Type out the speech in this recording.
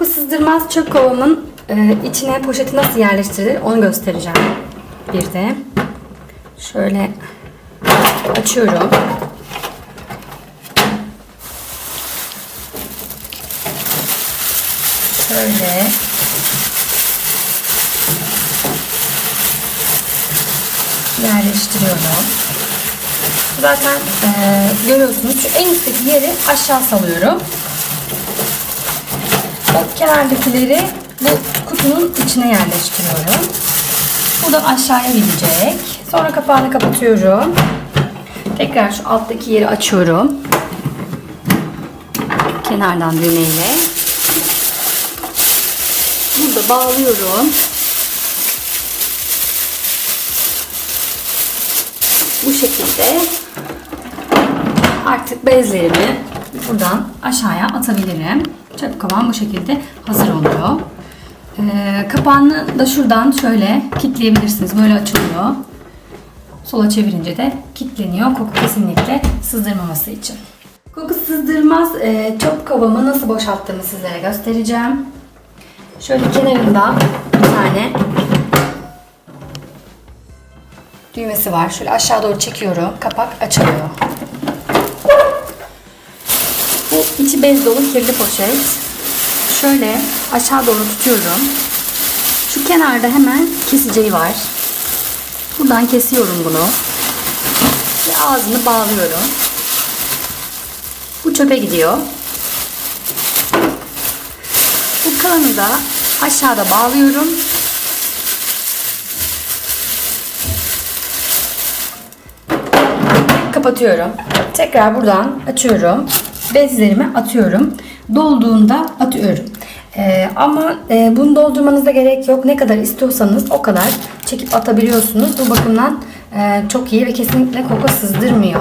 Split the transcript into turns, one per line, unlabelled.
Koku sızdırmaz çöp kovamın e, içine poşeti nasıl yerleştirilir onu göstereceğim. Bir de şöyle açıyorum. Şöyle yerleştiriyorum. Zaten e, görüyorsunuz şu en üstteki yeri aşağı salıyorum. Kenardakileri bu kutunun içine yerleştiriyorum. Bu da aşağıya gidecek. Sonra kapağını kapatıyorum. Tekrar şu alttaki yeri açıyorum. Kenardan düğmeyle. Burada bağlıyorum. Bu şekilde artık bezlerimi buradan aşağıya atabilirim. Çöp kovan bu şekilde hazır oluyor. Ee, kapağını da şuradan şöyle kilitleyebilirsiniz. Böyle açılıyor. Sola çevirince de kilitleniyor. Koku kesinlikle sızdırmaması için. Koku sızdırmaz e, çöp kovamı nasıl boşalttığımı sizlere göstereceğim. Şöyle kenarında bir tane düğmesi var. Şöyle aşağı doğru çekiyorum. Kapak açılıyor. Bu içi bez dolu kirli poşet. Şöyle aşağı doğru tutuyorum. Şu kenarda hemen keseceği var. Buradan kesiyorum bunu. Ve ağzını bağlıyorum. Bu çöpe gidiyor. Bu kalanı da aşağıda bağlıyorum. Kapatıyorum. Tekrar buradan açıyorum. Bezlerimi atıyorum. Dolduğunda atıyorum. Ee, ama e, bunu doldurmanıza gerek yok. Ne kadar istiyorsanız o kadar çekip atabiliyorsunuz. Bu bakımdan e, çok iyi ve kesinlikle koku sızdırmıyor.